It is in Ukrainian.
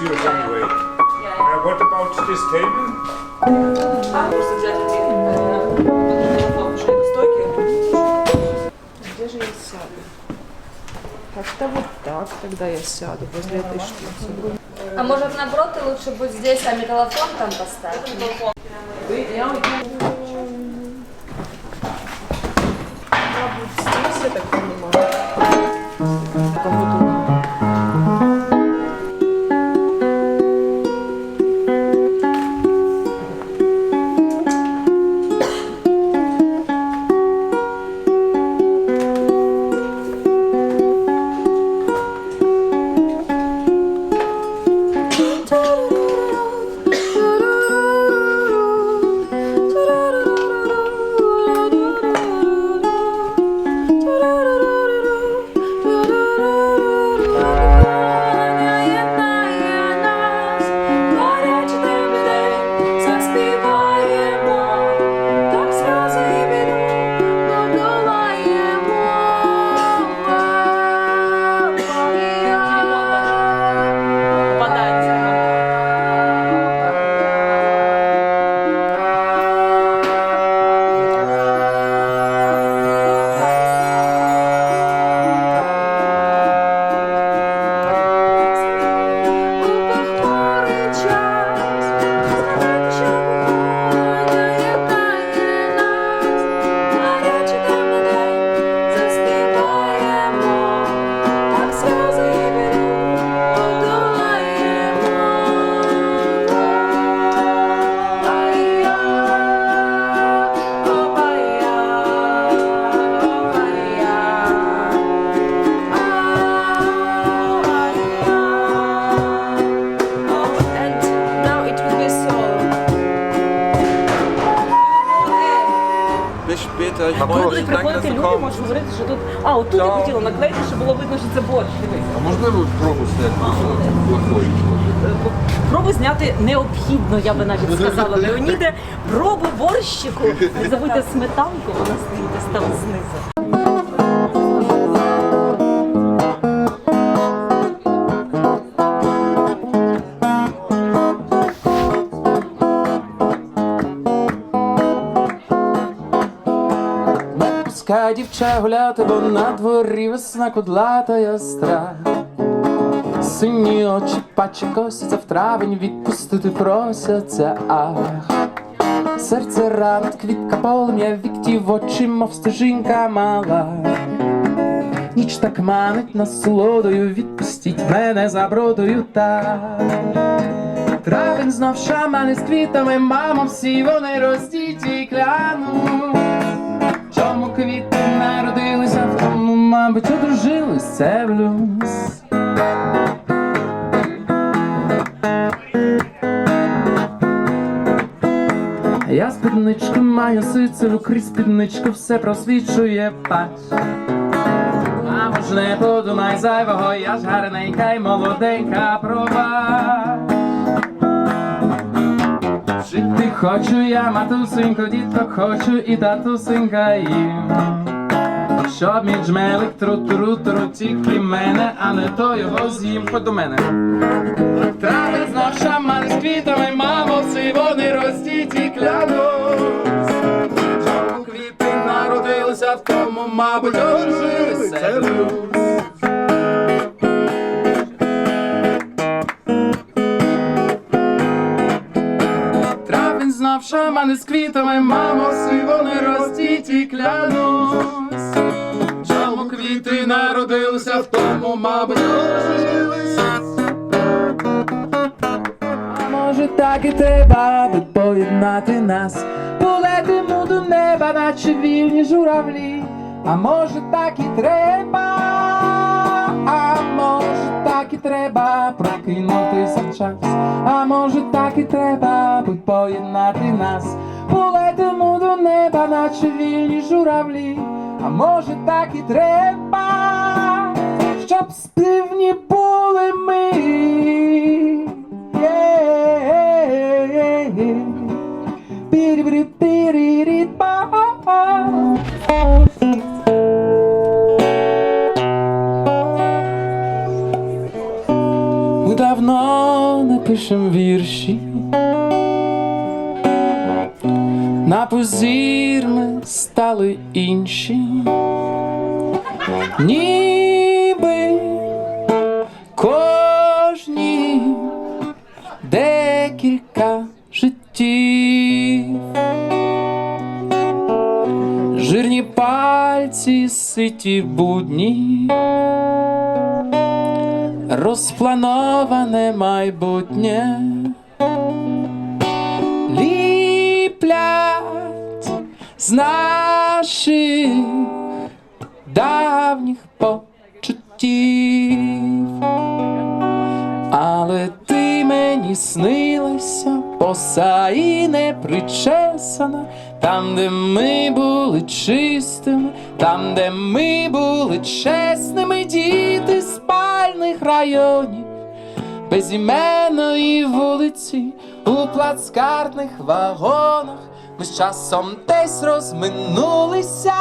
yours anyway. Uh, what about this table? Просто взять эти. Где же я сяду? Как-то вот так тогда я сяду возле этой штуки. А может наоборот ты лучше будь здесь, а металлофон там поставь? Я Ich Коли будуть приходити люди, можуть говорити, що тут. А, отут я хотіла наклеїти, щоб було видно, що це борщ. Дивись. А можливо пробу зняти? Пробу зняти необхідно, я би навіть сказала. Леоніде, пробу борщику. Забудьте сметанку, вона стоїть там знизу. Пускай дівча гуляти, бо на дворі весна кудлата ястра. Сині очі паче косяться в травень, відпустити просяться, ах. Серце ранить, квітка полум'я, вікті в очі, мов стежинка мала. Ніч так манить насолодою, відпустіть мене за бродою так. Травень знов шамани з квітами, мамо, всі вони роздіті клянуть. Квіти народилися, тому, мабуть, одружились, це блюз. Я спідничку маю сицеву, крізь спідничку все просвічує пач. Мамо ж не подумай зайвого, я ж гарненька й молоденька пробач. Жити хочу я, матусенько, діток хочу і татусенька їм. Щоб мій джмелик тру-тру-тру тільки мене, а не то його з'їм. Ходь до мене. Трави знов шаман з квітами, мамо, всі вони роздіті клянусь. Чому квіти народилися в тому, мабуть, ожилися. Шамани з квітами, мамо, всі вони роздіті клянусь. Чому квіти народилися в тому, мабуть. А може так і треба, аби поєднати нас, полетимо до неба, наче вільні журавлі. А може так і треба, так і треба прокинутися час. А може так і треба, аби поєднати нас, полетимо до неба, наче вільні журавлі. А може так і треба, щоб співні були ми. Є-є-є. Ми давно не пишем вірші. На позір ми стали інші. Ніби кожні декілька життів. Жирні пальці, ситі будні, розплановане майбутнє. Ліплять з наших давніх почуттів. Але ти мені снилася, боса і не причесана, там, де ми були чистими, там, де ми були чесними, діти спальних районів, безіменної вулиці, у плацкартних вагонах, ми з часом десь розминулися.